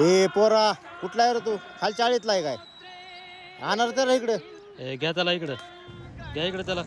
ए पोरा कुठला आहे रे तू? खालच्या आळीतला आहे काय? आणणार तर इकडे. ए, घ्या त्याला इकडं. घ्या इकडे त्याला.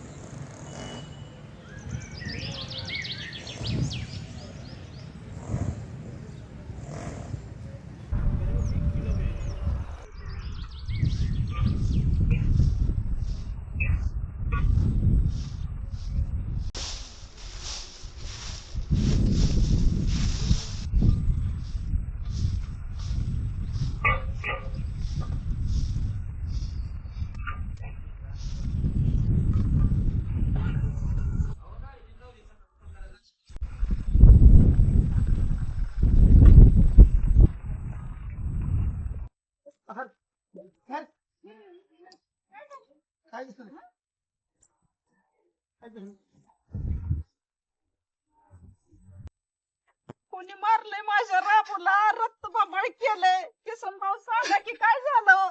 कोणी मारलंय माझ्या राबूला रक्त बंबाळ केलंय. किसन भाऊ सांगा की काय झालं?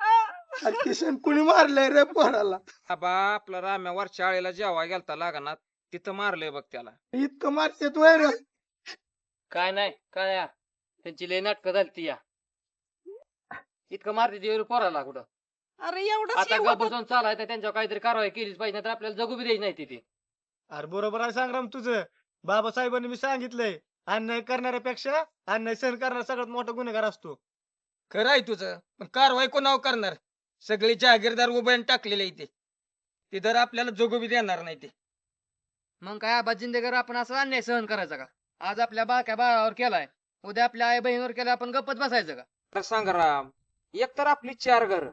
हा? किशन कुणी मारलंय रे पोराला? आबा आपला राम्या वरच्या आळीला जेव्हा गेलता लागणार तिथं मारलंय बघ त्याला. इतकं मारते तू रे. काय नाही काय या? त्यांची लय नाटकं झाली या. इतकं मारते ती पोराला कुठं? अरे एवढं आता का बसून चालाय तर त्यांच्यावर काहीतरी कारवाई केलीच पाहिजे तर आपल्याला जगू बी द्यायची नाही तिथे अरे बरोबर आहे संग्राम तुझं. बाबासाहेबांनी मी सांगितलंय अन्याय करणाऱ्यापेक्षा अन्याय सहन करणारा सगळ्यात मोठा गुन्हेगार असतो. खरं आहे तुझं पण कारवाई कोणावर करणार? सगळे जहागीरदार उभ्याने टाकलेले इथे ते. तर आपल्याला जोगू बी देणार नाही ते. मग काय आबा जिंदगीवर आपण असं अन्याय सहन करायचा का? आज आपल्या बाक्या बाळावर केलाय उद्या आपल्या आई बहिणीवर केला आपण गप्पत बसायचं का? तर सांग राम एक तर आपली चार घर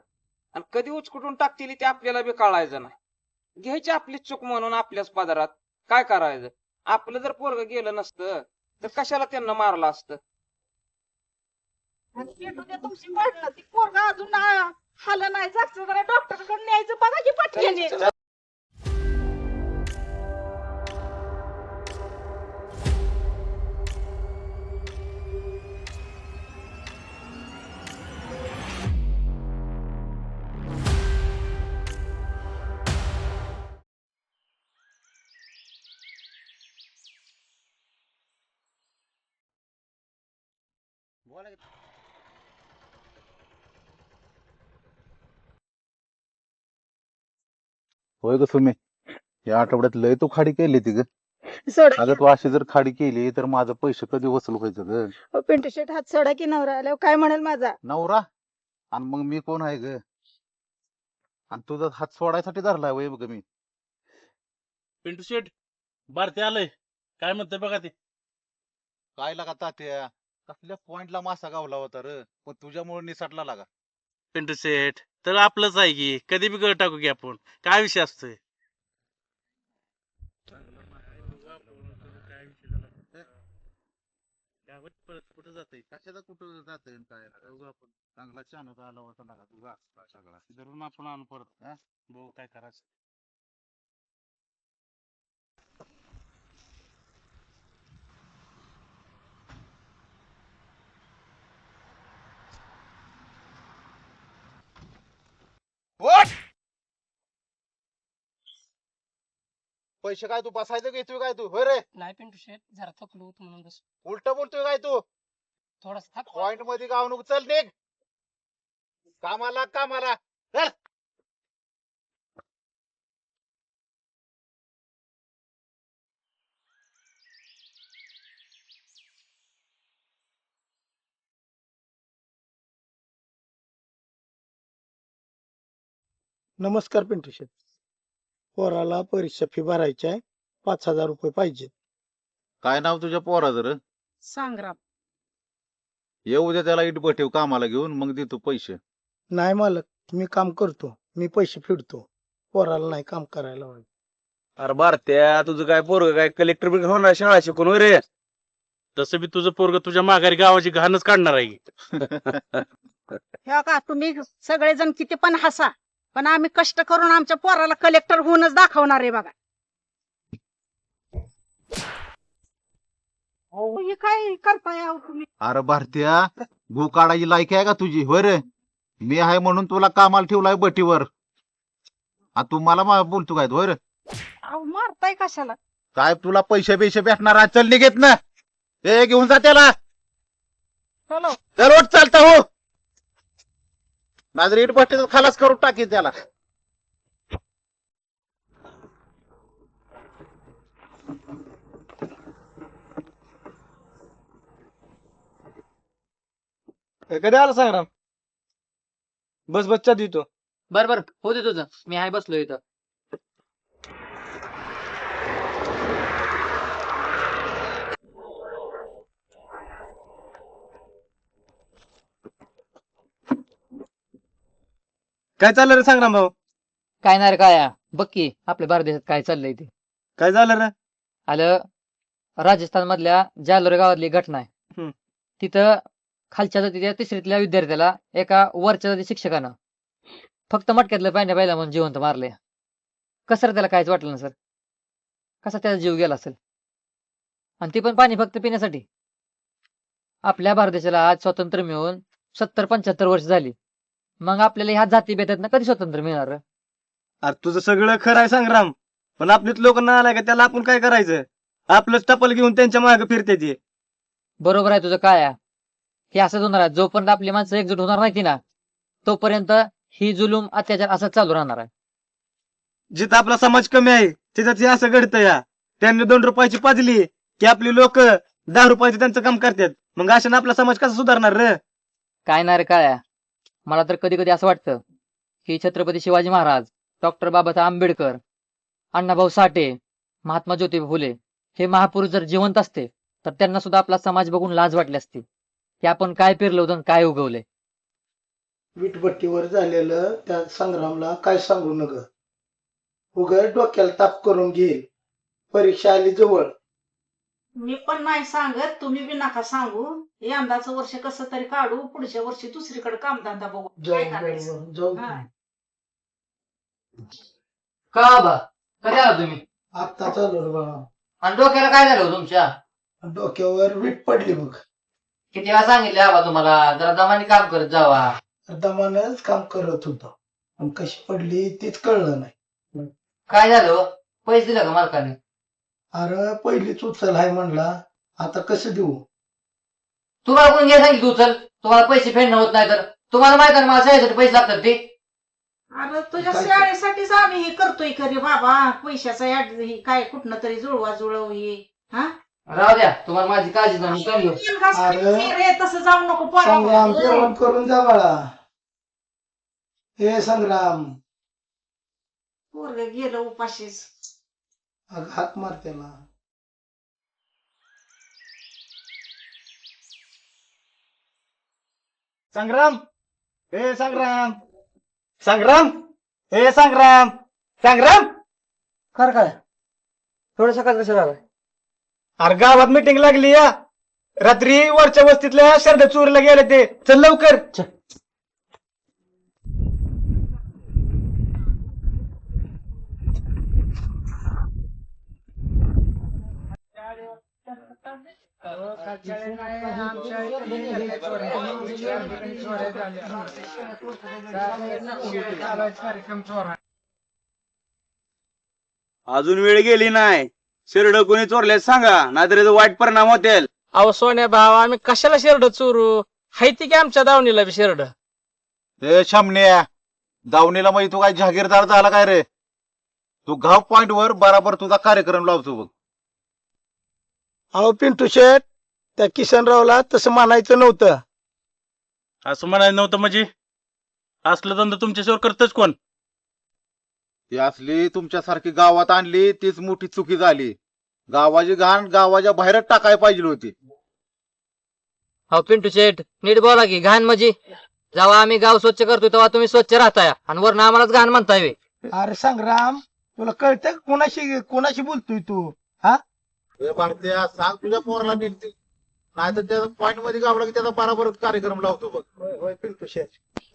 आणि कधी उचकुटून टाकतील ते आपल्याला बी कळायचं नाही. घ्यायची आपली चूक म्हणून आपल्याच पदारात काय करायचं? आपलं जर पोरग गेलं नसतं तर कशाला त्यांना मारलं असतं? आणि पेटू दे तुमची पडलं ती पोरगा अजून आ- हालं नाही जागचं जरा डॉक्टरकडे न्यायचं बघा की होय ग सुमे. या आठवड्यात लय तू खाडी केली ती ग. सोडा अगं तू अशी जर खाडी केली तर माझं पैसे कधी वसूल व्हायचं ग? की पिंटू शेट हात सोडा की नवरा आल्यावर काय म्हणेल माझा? नवरा? आणि मग मी कोण आहे ग? आणि तुझा हात सोडायसाठी धरलाय वय बघ मी. पिंटू शेट बारते आलंय. काय म्हणतंय बघा ते? काय लागा तात्या? कसल्या पॉइंटला मासा गावला होता र पण तुझ्यामुळे निसटला लागा. पिंटू शेट तर आपलंच आहे की कधी बी गळ टाकू की आपण. काय विषय असतोय? कुठं जातंय कशाला कुठं जात काय आपण चांगला चानत आला होता लागा तुझा. सगळा धरून आपण आणू परत हा? काय करायचं? पैसे काय तू बसायचं घेतोय काय तू? होय रे. नाही पिंटू शेट जरा थकलो होतो म्हणून बस. उलट बोलतोय काय तू? थोडासा पॉइंटमध्ये गाव नको चल निघ. कामाला कामाला. चल. नमस्कार पिंटू शेठ. पोराला परीक्षा फी भरायची आहे. पाच हजार रुपये पाहिजे काय नाव तुझ्या पोराचं र? संग्राम. येऊ दे त्याला इट ठेव कामाला घेऊन मग देतो पैसे. नाही मालक मी काम करतो. मी पैसे फेडतो पोराला नाही काम करायला हवं अरे भारत्या तुझं काय पोरग काय कलेक्टर बी होणार शाळा शिकून होय रे तसं बी तुझं पोरग तुझ्या माघारी गावाची घाणच काढणार आहे. की. हे का तुम्ही सगळेजण किती पण हसा. पण आम्ही कष्ट करून आमच्या पोराला कलेक्टर होऊनच दाखवणार आहे बघा. अहो, हे काय करताय अहो तुम्ही? अरे भारतीया गु काढायची लायकी आहे का तुझी? होय रे. मी आहे म्हणून तुला कामाला ठेवलाय बटीवर. आ तू मला मा- बोलतो काय होय रे. अहो मारताय कशाला? काय तुला पैसे पैसे भेटणार? चल निघेत ना. ए घेऊन जा त्याला. चलो. चल चालता हो. माझं इट भट्टी खालास करून टाकी त्याला. कधी आला संग्राम? बस बच्चा देतो बर बर. हो दे तुझं. मी आहे बसलो इथं. काय चाललं रे? संग्राम भाऊ. काय नाही रे काय बघ की आपल्या भारत देशात काय चाललंय ते. काय झालं रे? आलं राजस्थान मधल्या जालोर गावातली घटना आहे. तिथं खालच्या जातीच्या तिसरीतल्या विद्यार्थ्याला एका वरच्या जाती शिक्षकानं फक्त मटक्यातलं पाण्या पाहिला म्हणून जिवंत मारले कसं रे त्याला काहीच वाटलं ना सर कसा त्याचा जीव गेला असेल? आणि ते पण पाणी फक्त पिण्यासाठी. आपल्या भारत देशाला आज स्वातंत्र्य मिळून सत्तर पंच्याहत्तर वर्ष झाली. मग आपल्याला ह्या जाती भेटत कधी स्वातंत्र्य मिळणार? रे? अरे तुझं सगळं खरं आहे संग्राम पण आपलीच लोक ना आलाय का त्याला आपण काय करायचं? आपलंच टपल घेऊन त्यांच्या मागे फिरते ती. बरोबर आहे तुझं काय हे असंच होणार आहे. जोपर्यंत आपली माणसं एकजूट होणार नाही ना तोपर्यंत ही जुलूम अत्याचार असंच चालू राहणार आहे. जिथं आपला समाज कमी आहे तिथं ते असं घडतं या. त्यांनी दोन रुपयाची पाजली की आपली लोक दहा रुपयाचे त्यांचं काम करतात. मग अशाने आपला समाज कसा सुधारणार रे? काय नाही रे काय? मला तर कधी कधी असं वाटतं की छत्रपती शिवाजी महाराज डॉक्टर बाबासाहेब आंबेडकर अण्णाभाऊ साठे महात्मा ज्योतिबा फुले हे महापुरुष जर जिवंत असते तर त्यांना सुद्धा आपला समाज बघून लाज वाटली असती. की आपण काय पेरलं होतं काय उगवले विटभट्टीवर झालेलं त्या संग्रामला काय सांगू नग? उग डोक्याला ताप करून घेईल. परीक्षा आली जवळ. मी पण नाही सांगत तुम्ही बी नका सांगू. यंदाचं वर्ष कसं तरी काढू पुढच्या वर्षी दुसरीकडे कामधंदा बघू. काय जाऊ करायचं? जाऊ जाऊ हा. का बा? कधी आला तुम्ही? आत्ता चालू रे बाळा. आणि डोक्याला काय झालं हो तुमच्या? डोक्यावर वीट पडली बघ. किती वेळा सांगितले आबा तुम्हाला जरा दमाने काम करत जावा. दमानच काम करत होतो. आणि कशी पडली तीच कळलं नाही. काय झालं हो? पैसे दिले का मालकाने? अरे पहिलीच उचल आहे म्हणला. आता कसं देऊ? तुम्हाला कोण घ्या सांगितलं उचल तुम्हाला पैसे फेडणं होत नाही तर. तुम्हाला माहीत आहे ना मला शाळेसाठी पैसे लागतात ते. अरे तुझ्या काय- शाळेसाठीच आम्ही हे करतोय खरे बाबा? पैशाचा याड हे काय कुठनं तरी जुळवा जुळव हे. हा? राहू द्या तुम्हाला माझी काळजी नाही मी. अरे. रे तसं जाऊ नको संग्राम पोरा जेवण करून जा बाळा. हे संग्राम. पोरग गेलं उपाशीच. अगं हाक मार त्याला. संग्राम! ए संग्राम! संग्राम! ए संग्राम! संग्राम! खरं काय? थोडं सकाळ कसं झालं. अरे गावात मिटिंग लागली या. रात्री वरच्या वस्तीतल्या शर्ट चोरीला गेले ते. चल लवकर. अजून वेळ गेली नाही. शिरड कोणी चोरले सांगा नाहीतर याचा वाईट परिणाम होतील. अहो सोन्या भाव आम्ही कशाला शेरड चोरू? हायती की आमच्या दावणीला बी शेरड? ए शामण्या दावणीला मग तू काय जहागीरदार झाला काय रे? तू गाव पॉइंट वर बराबर तुझा कार्यक्रम लावतो बघ. अहो पिंटू शेठ त्या किसनरावला तसं मानायचं नव्हतं. असं म्हणायचं नव्हतं म्हणजे? असलं धंदा तुमच्याशिवर करतच कोण? ती असली तुमच्यासारखी गावात आणली तीच मोठी चुकी झाली. गावाची घाण गावाच्या बाहेरच टाकाय पाहिजे होती. अहो पिंटू शेठ नीट बोला की घाण म्हणजे? जेव्हा आम्ही गाव स्वच्छ करतो तेव्हा तुम्ही स्वच्छ राहताय आणि वरून आम्हालाच घाण म्हणताय बे. अरे संग्राम तुला कळतंय का कोणाशी कोणाशी बोलतोय तू? भारतीया सांग तुझ्या पोराला नीट नाही तर त्याचा पॉइंटमध्ये गावला की त्याचा बराबर कार्यक्रम लावतो बघ. होय होय पिंटू शेठ.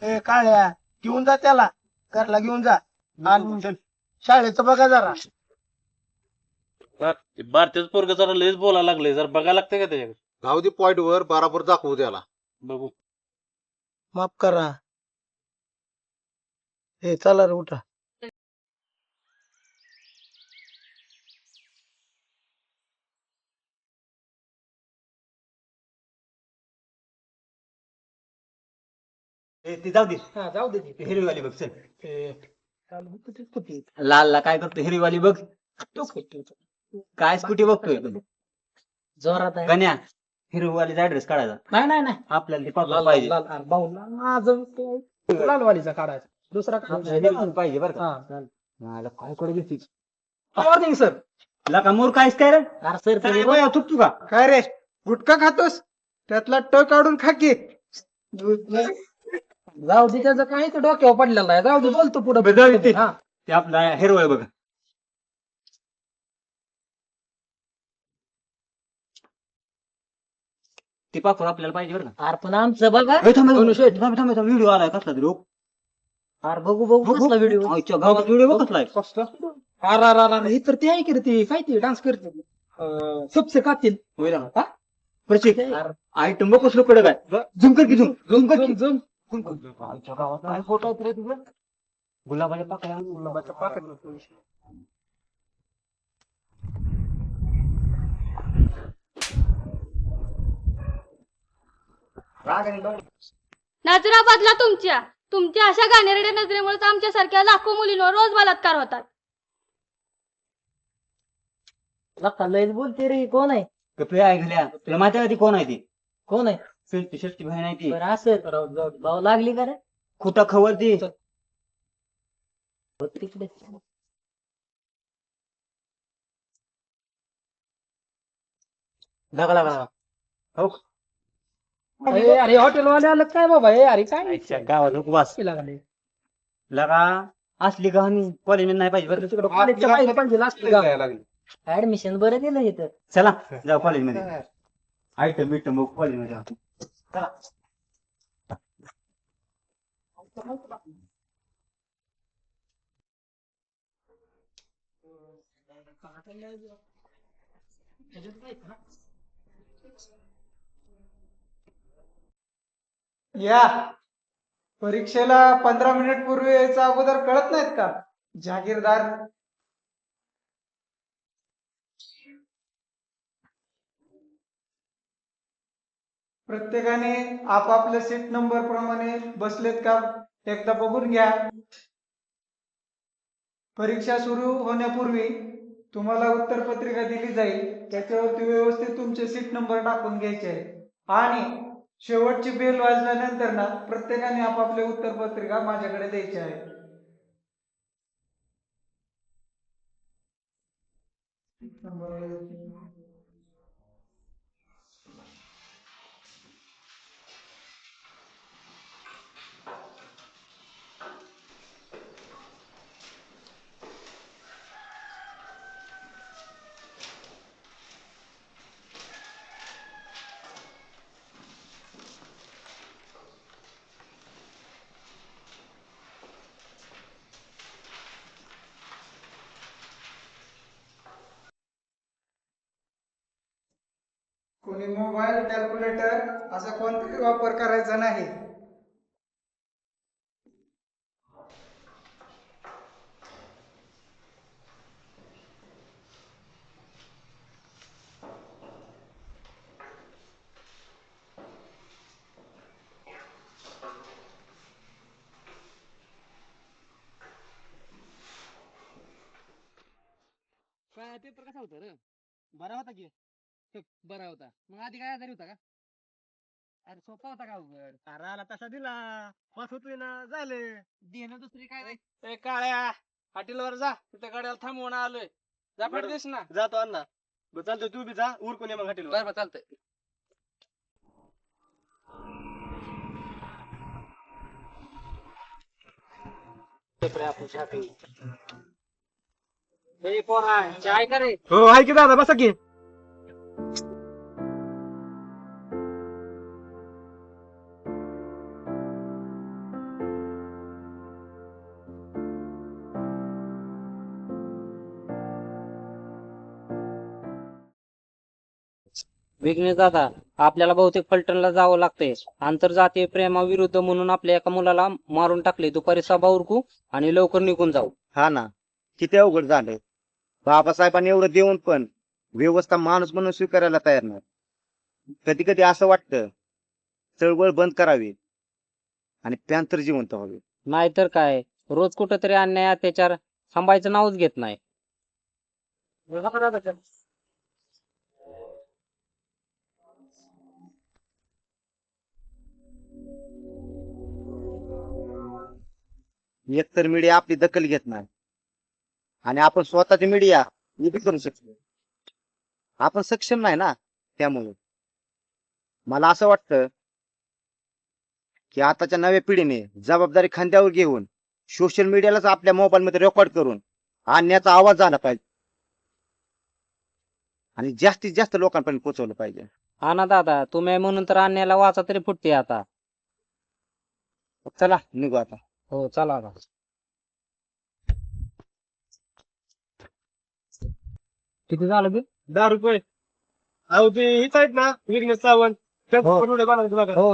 ए काळ्या घेऊन जा त्याला. घरला घेऊन जा. आणि शाळेचं बघा जरा. भारतीय पोरग जरा लयच बोलायला लागले जर बघायला लागतंय का त्याच्याकडे? गावदी पॉइंट वर बराबर दाखवू त्याला. बघू. माफ करा. हे चला रे उठा. ती जाऊ दे. हा जाऊ दे ती. हिरवीवाली बघ चल. ते चालू होतं ते कुठे? लाल ला काय करतो हिरवीवाली बघ. तो कुठे? काय स्कूटी बघतोय जोरात आहे. कन्या हिरवीवालीचा ऍड्रेस काढायचा. नाही नाही नाही. आपल्याला ते पाठवलं लाल पाहिजे. लाल अरे भाऊ लाल माझं तो लालवालीचा काढायचा. दुसरा हिरवीवाली पाहिजे बरं का. हा. मला काय कडे घेते मॉर्निंग सर लका मोर कायच काय रे? अरे काय थुकतो का? काय रे? गुटखा खातोस? त्यातला ट काढून खा की. जाऊ दे त्याचं काही तर डोक्यावर पडलेलं आहे. जाऊ दे बोलतो पुढे. जाऊ दे ते. हा. ते आपला हिरवळ बघ. ते पाखर आपल्याला पाहिजे बरं का. अरे पण आमचं बघा. ए, थांब, थांब, थांब, थांब, थांब, व्हिडिओ आलाय कसला तरी हो. अरे बघू बघू कसला व्हिडिओ. आईच्या गावात व्हिडिओ बघ कसला आहे. अरे अरे अरे अरे, हे तर ते आहे की रे ती? काय ती? डान्स करते. अं, सबसे कातील. होय ना? प्रचिक आयटम बघ कसलं कडक आहे. झुम कर की झुम. झुम कर की. झुम. आईच्या गावात काय फोटो आहेत रे तुझं गुलाबाच्या पाकळ्या गुलाबाच्या पाकळ्या नजराबादला तुमच्या. तुमच्या अशा गाणेरड्या नजरेमुळे आमच्यासारख्या लाखो मुलींवर रोज बलात्कार होतात. लयच बोलते रे. कोण आहे? कपडे तुला माहिती आहे का ती कोण आहे ती? कोण आहे? फिरती शष्टी बहीण आहे ती बरं असं भाऊ लागली का रे खोटा खबर ती तिकडे। लागा लागा लागा. हो। अरे अरे हॉटेल वाले आलं काय बाबा हे अरे काय? आईच्या गावात नको वास लागले लगा असली कहाणी कॉलेज नाही पाहिजे बरं तिकडे कॉलेजच्या बाहेर पाहिजे असते का? ऍडमिशन बरं दिलं इथं। चला जाऊ कॉलेजमध्ये। आयटम बिटम बघ कॉलेजमध्ये जाऊ. चला या. परीक्षेला पंधरा मिनिट पूर्वी यायचा अगोदर कळत नाहीत का? जागीरदार प्रत्येकाने आपापल्या सीट नंबर प्रमाणे बसलेत का एकदा बघून घ्या. परीक्षा सुरू होण्यापूर्वी तुम्हाला उत्तरपत्रिका दिली जाईल. त्याच्यावरती व्यवस्थित तुमचे सीट नंबर टाकून घ्यायचे आणि शेवटची बेल वाजल्यानंतर ना प्रत्येकाने आपापले उत्तरपत्रिका माझ्याकडे द्यायची आहे तुम्ही मोबाईल कॅल्क्युलेटर असा कोणताही वापर करायचा नाही. पेपर कसा होता रे? बरा होता की? बरा होता. मग आधी काय आजारी होता का? अरे सोपा होता का अवघड अरे आला तसा दिला. पास होतोय ना झाले. देणं दुसरी काय नाही. ए काळ्या हॉटेलवर जा. तिथे गाड्याला थांबवून आलोय. जा बरं. दिस ना. जातो अण्णा. बरं चालतोय तू बी जा. उरकून ये मग हॉटेल बरं बरं चालतंय. पोरा चाय का रे? हो आहे की दादा बसा की. विघ्नेश दादा आपल्याला बहुतेक फलटणला जावं लागतंय. आंतरजातीय प्रेमाविरुद्ध म्हणून आपल्या एका मुलाला मारून टाकले दुपारी सभा उरकू आणि लवकर निघून जाऊ. हा ना. किती अवघड झालं बाबासाहेबांनी एवढं देऊन पण व्यवस्था माणूस म्हणून स्वीकारायला तयार नाही. कधी कधी असं वाटतं चळवळ बंद करावी? आणि पॅन्थर जिवंत व्हावे. नाहीतर काय रोज कुठंतरी अन्याय अत्याचार थांबायचं नावच घेत नाही. एकतर मीडिया आपली दखल घेत नाही. आणि आपण स्वतःची मीडिया बी करू शकतो. आपण सक्षम नाही ना त्यामुळे. मला असं वाटतं की आताच्या नव्या पिढीने जबाबदारी खांद्यावर घेऊन सोशल मीडियालाच आपल्या मोबाईल मध्ये रेकॉर्ड करून आणण्याचा आवाज झाला पाहिजे. आणि जास्तीत जास्त लोकांपर्यंत पोहोचवलं पाहिजे. हा ना दादा तुम्ही म्हणून तर अन्यायाला वाचा तरी फुटते आता. चला निघू आता. हो चला आता किती झालं बे दहा रुपये. अहो ते हेच आहेत ना विघ्नेश सावंत. त्याच हो. फोटो बनवायचे बघा. हो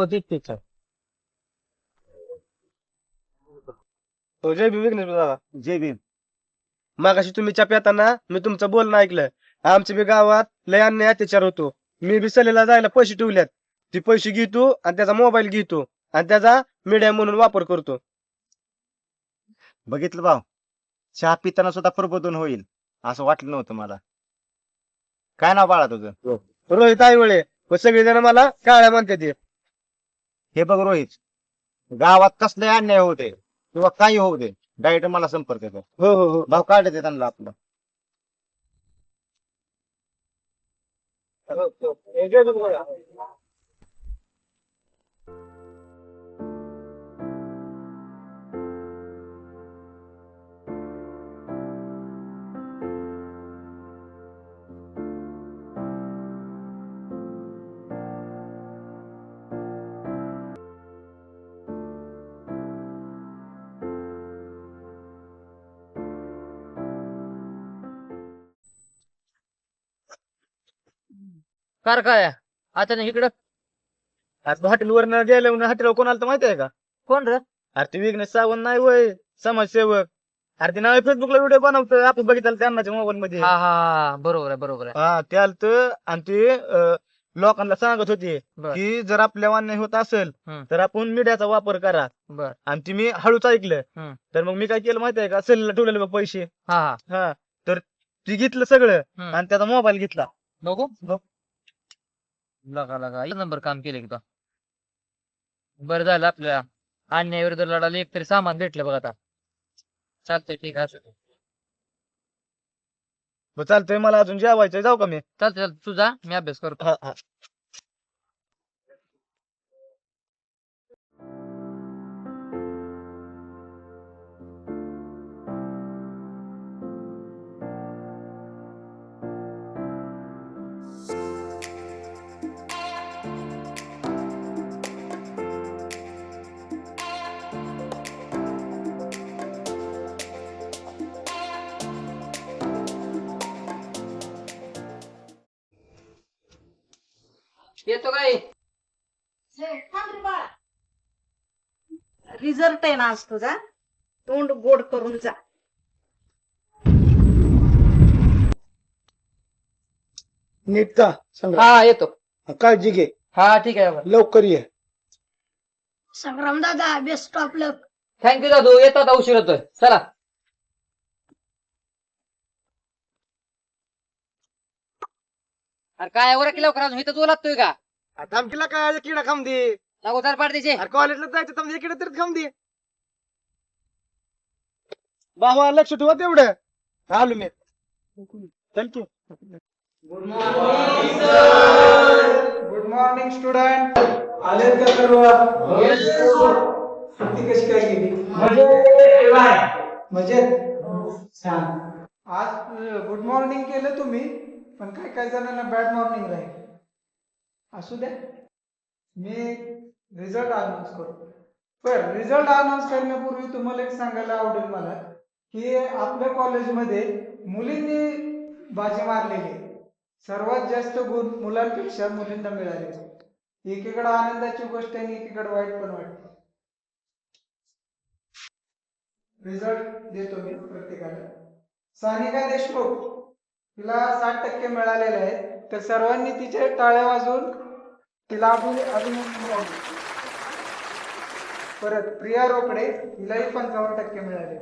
हो जय भीम विघ्नेश दादा. जय भीम. मागाशी तुम्ही च्या येताना मी तुमचं बोलणं ऐकलं. आमच्या बी गावात लय अन्याय अत्याचार होतो. मी बी सलेला जायला पैसे ठेवल्यात. ते पैसे घेतो आणि त्याचा मोबाईल घेतो आणि त्याचा मीडिया म्हणून वापर करतो. बघितलं भाऊ. चहा पिताना सुद्धा प्रबोधन होईल असं वाटलं नव्हतं मला. काय नाव बाळा तुझं? रोहित आईवळे. सगळेजण मला काळ्या म्हणते ते हे बघ रोहित गावात कसले अन्याय होते किंवा काही होऊ दे डायरेक्ट मला संपर्क कर. हो हो हो. भाऊ काढ दे त्यांना आपलं. कार काय अचानक इकडं. आता हॉटेलवर गेलं म्हणून हॉटेलवर कोणाला तर माहिती आहे का? कोण रे? अरे ते विघ्नेश सावंत नाही वय समाजसेवक. अरे ते नाव फेसबुकला व्हिडिओ बनवतो आपण बघितलं त्यांनाच्या मोबाईल मध्ये. हा हा हा बरोबर आहे बरोबर आहे. हा ते आलत आणि ते अं, लोकांना सांगत होते बर. की जर आपल्या अन्याय होत असेल हम्म. तर आपण मीडियाचा वापर करा. बर. आणि ते मी हळूच ऐकलं. तर मग मी काय केलं माहिती आहे का? सेलला ठेवलेले बघ पैसे. हा हा. हा तर ते घेतलं सगळं हम्म. आणि त्याचा मोबाईल घेतला. बघ. लगा लगा. एक नंबर काम केले की बरं झालं आपल्या अन्याय विरुद्ध लढायला एक तरी सामान भेटलं बघ आता. चालतंय ठीक आहे. मग चालतंय मला अजून जेवायचं जाऊ का मी? चालतंय चालतंय. तू जा मी अभ्यास करतो. हा हा. येतो काय? रिझल्ट आहे ना आज तुझा. तोंड गोड करून जा. नीट का संग्राम. हा येतो. काळजी घे. हा ठीक आहे लवकर ये. Sangram Dada best of luck thank you दादू. येतो आता उशीर होतोय. चला. अरे काय वर लवकर अजून इथं तू लागतोय का आता आमकीला काय किडा खाम दे. तर पाडतीचे अरे कॉलेजला जायचं तर इकडे तरी खाम दे. बाबा लक्ष ठेवा तेवढं. आलो मी. चल की. गुड मॉर्निंग स्टुडंट आलेत का सर्व? सुट्टी कशी काय गेली? मजेत. छान. आज गुड मॉर्निंग केलं तुम्ही. पण काही काही जणांना बॅड मॉर्निंग राहील. असू द्या. मी रिझल्ट अनाऊन्स करतो. पण रिझल्ट अनाऊन्स करण्यापूर्वी तुम्हाला एक सांगायला आवडेल मला की आपल्या कॉलेजमध्ये मुलींनी बाजी मारलेली आहे. सर्वात जास्त गुण मुलांपेक्षा मुलींना मिळाले एकीकडे आनंदाची गोष्ट आणि एकीकडे वाईट पण वाटते. रिझल्ट देतो मी प्रत्येकाला. सानिका देशमुख. तिला साठ टक्के मिळालेले आहेत. तर सर्वांनी तिचे टाळ्या वाजून तिला अजून अभिनंदन परत प्रिया रोकडे हिलाही पंचावन्न टक्के मिळाले.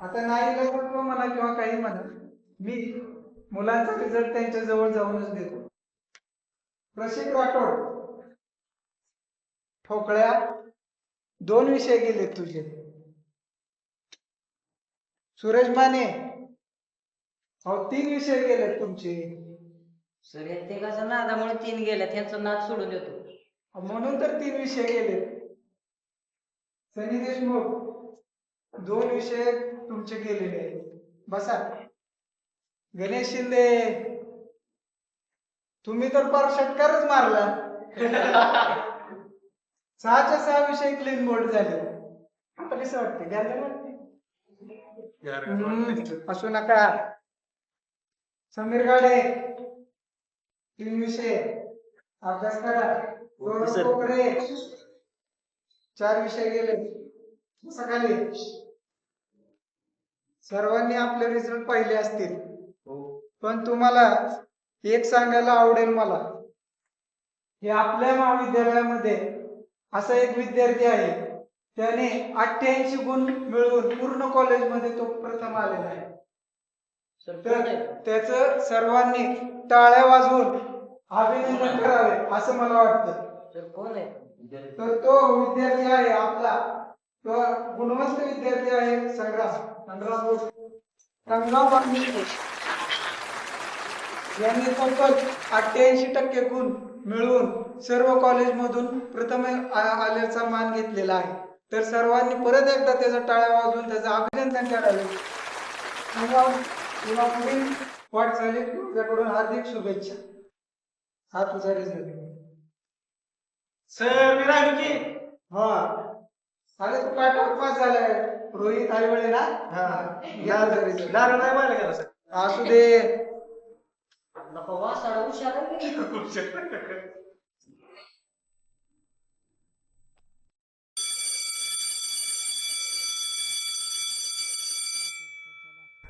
आता नाही लागतो म्हणा किंवा काही म्हणा मी मुलांचा रिझल्ट त्यांच्या जवळ जाऊनच देतो. प्रशिक राठोड ठोकळ्या दोन विषय गेले तुझे. सुरेश माने अहो तीन विषय गेले तुमचे. सर ते कसं नादामुळे तीन गेल्या त्यांचं नाद सोडून देतो. म्हणून तर तीन विषय गेले सनी देशमुख दोन विषय तुमचे गेलेले आहेत. बसा. गणेश शिंदे तुम्ही तर फार षटकारच मारला सहाच्या सहा विषय क्लीन बोर्ड झाले. आता कसं वाटते घ्यायला वाटते असू नका. समीर गाडे तीन विषय अभ्यास करा. गौरव. कोकडे चार विषय गेले. सकाळी. सर्वांनी आपले रिझल्ट पाहिले असतील. पण तुम्हाला एक सांगायला आवडेल मला. की आपल्या महाविद्यालयामध्ये असा एक विद्यार्थी आहे. त्याने अठ्ठ्याऐंशी गुण मिळवून पूर्ण कॉलेजमध्ये तो प्रथम आलेला आहे. तर त्याच सर्वांनी टाळ्या वाजवून अभिनंदन करावे असं मला वाटतं. सर कोण आहे? तर तो विद्यार्थी आहे आपला. तो गुणवंत विद्यार्थी आहे संग्राम संग्राम. यांनी टोटल अठ्ठ्याऐंशी टक्के गुण मिळवून सर्व कॉलेजमधून प्रथम आल्याचा मान घेतलेला आहे. तर सर्वांनी परत एकदा त्याचा टाळ्या वाजवून त्याचं अभिनंदन करावे. संग्राम तुला पुढील वाटचालीत तुझ्याकडून हार्दिक शुभेच्छा. हा तुझा रिझल्ट सर मी राहिलो की हा. अरे तू पाठावर पास झालाय? रोहित आईवळे ना घ्या. नारळ नाही मारला गेला सर. असू दे. नको वासाडा हुशार आहे.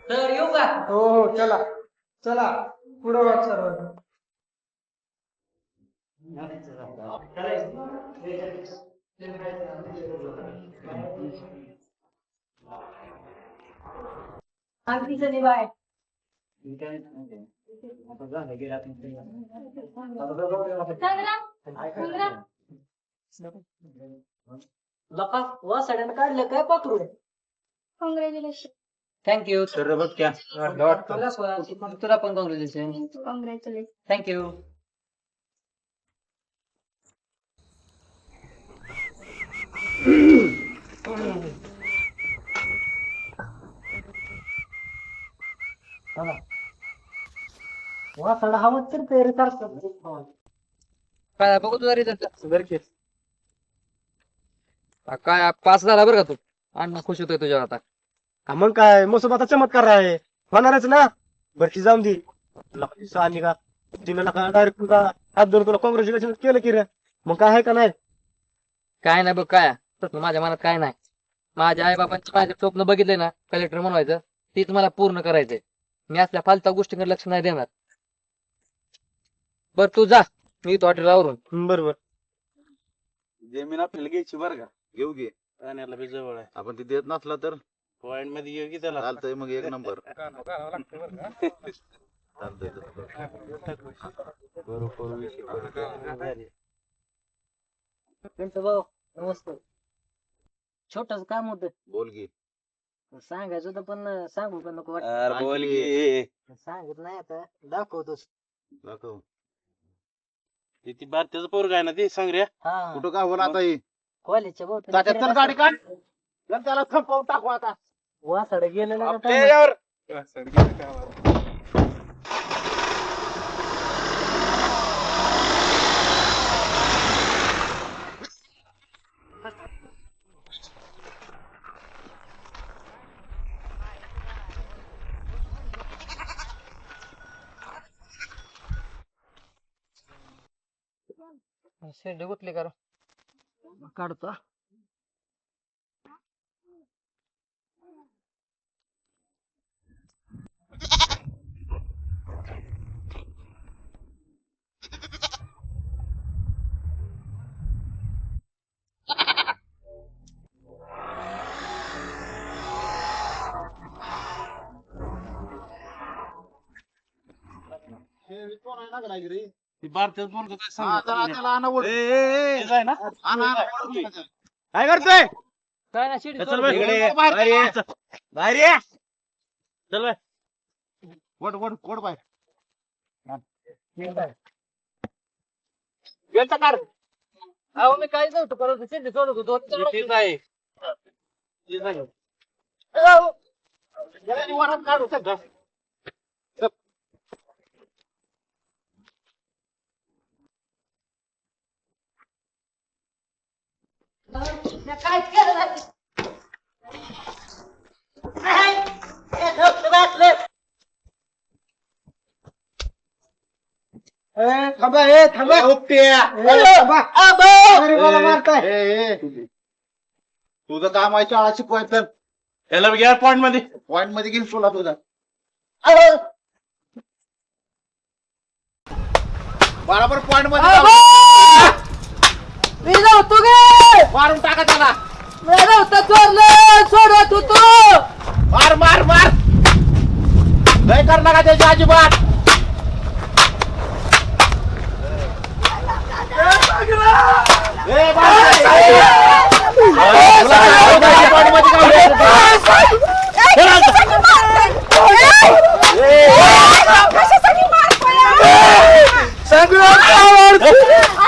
सर येऊ का? हो हो चला. चला. पुढे वाट सर्व. आणखी बाय. संग्राम संग्राम. लका वासाड्यानं काढलं काय पाखरू कॉंग्रॅच्युलेशन थँक्यू सर बघ क्या? तुला पण कॉंग्रॅच्युलेशन कॉंग्रॅच्युलेशन थँक्यू वासाडा हवा तर तयारी करतात काय बघू तुझा रिझल्ट काय पास झाला बरं का तू? अण्णा खुश होतोय तुझ्यावर आता. हा मग काय? मोसम चमत्कार आहे. होणारच ना? भरती जाऊन दे. आणि का? तिने नका डायरेक्ट तुला हात धरून तुला कॉंग्रॅच्युलेशन केलं की रे. मग काय आहे का नाही? काय नाही बघ काय? तसं माझ्या मनात काय नाही. माझ्या आई बाबांचे माझे स्वप्न बघितले ना कलेक्टर बनवायचं तीच मला पूर्ण करायचंय. मी असल्या फालत्या गोष्टींकडे लक्ष नाही देणार. बर तू जा. मी तो हॉटेल आवरून. बरोबर. जमीन आपल्याला घ्यायची बरं का? घेऊ घे. पाण्याला बी जवळ आहे. आपण ती देत नसला तर? पॉइंटमध्ये ये की त्याला? चालतंय मग एक नंबर. चालतंय बरोबर विषय. त्यांचं भाऊ छोटच काम होत. बोल की. सांगायचं होतं पण सांगू पण नको वाटत. अरे बोल की. सांगत नाही आता. दाखवतोच. दाखव. ते ती भारतीचं पोरग आहे ना ते सांग रे हा. कुठं का होणार आता ही? कॉलेजच्या भाऊ तात्या, चल गाडी काढ. चल त्याला संपवून टाकू आता. वासाड गेलं ना आपल्या यावर शेंडे गुतले का काढतो ती भारतीय पोरग काय हा. आहे ना. काय करतोय काय ना शिडी चल. इकडे. बाहेर ये. बाहेर ये. चल बाई. वड वड वड बाहेर गेलता कार अहो मी काय नव्हतं परत शिडी सोडत होतो तेच आहे तेच काढू. काय केलं? थांबा ए थांबा. उपट्या. थांबा. अरे मला मारताय. ए, ए. तुझं काम आहे शाळा शिकवायचं याला घ्या पॉइंटमध्ये. पॉइंटमध्ये घेऊन तुला तुझा. बरोबर पॉइंटमध्ये. मी नव्हतो गे. मारून टाका त्याला. मी नव्हतं चोरलं सोडत होतो. मार मार मार. लय कर नका त्याची अजिबात. ए. तुला काय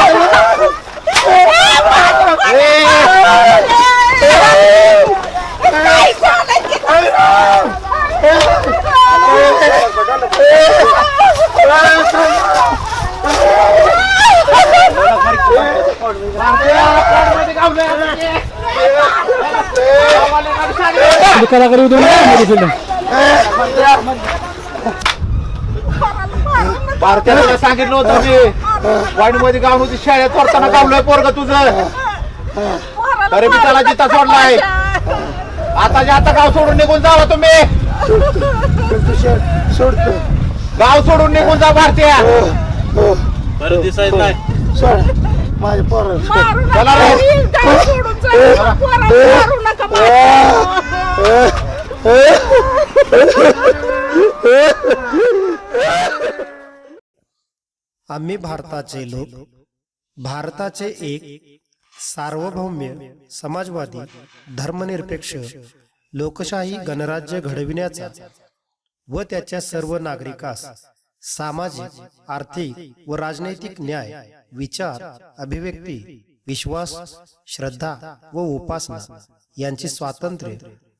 असं ते. शरीर खराब होतं. भारतीयाला सांगितलं होतं मी? वाईटमध्ये गाव होती शाळेत पडताना गावलंय पोरग तुझं. तरी मी त्याला जिता सोडलाय. आता जे आता गाव सोडून निघून जावा तुम्ही. सोडतो गाव सोडून निघून जा भारतीया. परत दिसायचं नाही. सोड. माझ्या पोराला चला रे. आम्ही भारताचे लोक भारताचे एक सार्वभौम्य समाजवादी धर्मनिरपेक्ष लोकशाही गणराज्य घडविण्याचा व त्याच्या सर्व नागरिकास सामाजिक आर्थिक व राजनैतिक न्याय विचार अभिव्यक्ती विश्वास श्रद्धा व उपासना यांची स्वातंत्र्य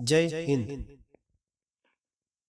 जय हिंद.